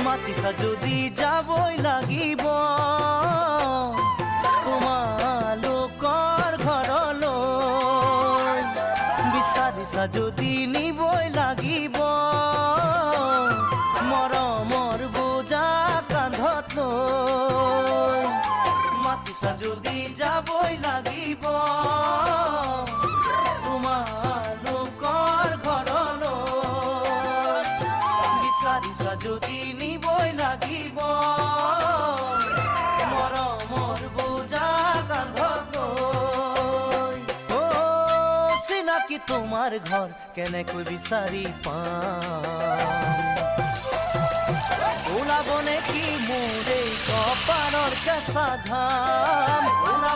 মাতিছা যদি যাবই লাগিব। তোমালোকৰ ঘৰলৈ বিচাৰিছা যদি নিবই লাগিব। মৰমৰ বোজা কান্ধত লৈ মাতিছা যদি যাবই লাগিব। বিচাৰিছা যদি নিবই লাগিব। মৰমৰ বোজা কান্ধত চিনাকি তোমাৰ ঘৰ কেনেকৈ বিচাৰি পাম? ওলাব নেকি মোৰ এই কপালৰ কেঁচা নেকি